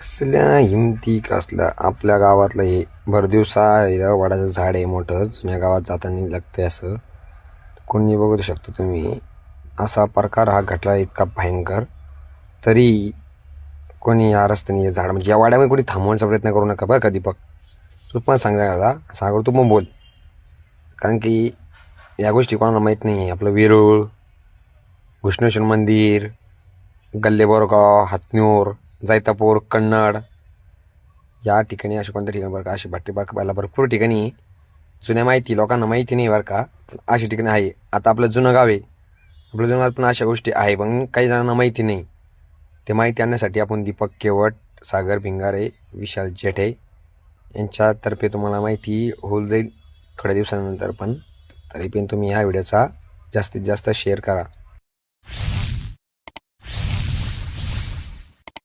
कसल्या हिमती कसल्या? आपल्या गावातलं हे भरदिवसा आहे वडाचं झाड आहे मोठं. जुन्या गावात जाताना लागते असं. कोणी बघू शकतो तुम्ही. असा प्रकार हा घटला इतका भयंकर. तरी कोणी या रस्त्याने हे झाड म्हणजे या वाड्यामध्ये कोणी थांबवण्याचा प्रयत्न करू नका बरं का दीपक. तू पण सांगा का सागर तू पण बोल. कारण की या गोष्टी कोणाला माहीत नाही. आपलं वेरूळ घुष्णेश्वर मंदिर गल्लेबोरगाव हातनूर जैतापूर कन्नड या ठिकाणी असे कोणत्या ठिकाणी बरं का? अशी बरं बाला भरपूर ठिकाणी जुन्या माहिती लोकांना माहिती नाही बरं का? पण अशी ठिकाणी आहे. आता आपलं जुनं गाव आहे. आपलं जुनं गाव पण अशा गोष्टी आहे पण काही जणांना माहिती नाही. ते माहिती आणण्यासाठी आपण दीपक केवट सागर भिंगारे विशाल जेठे यांच्यातर्फे तुम्हाला माहिती होऊन जाईल थोड्या दिवसानंतर पण. तरी पण तुम्ही ह्या व्हिडिओचा जास्तीत जास्त शेअर करा.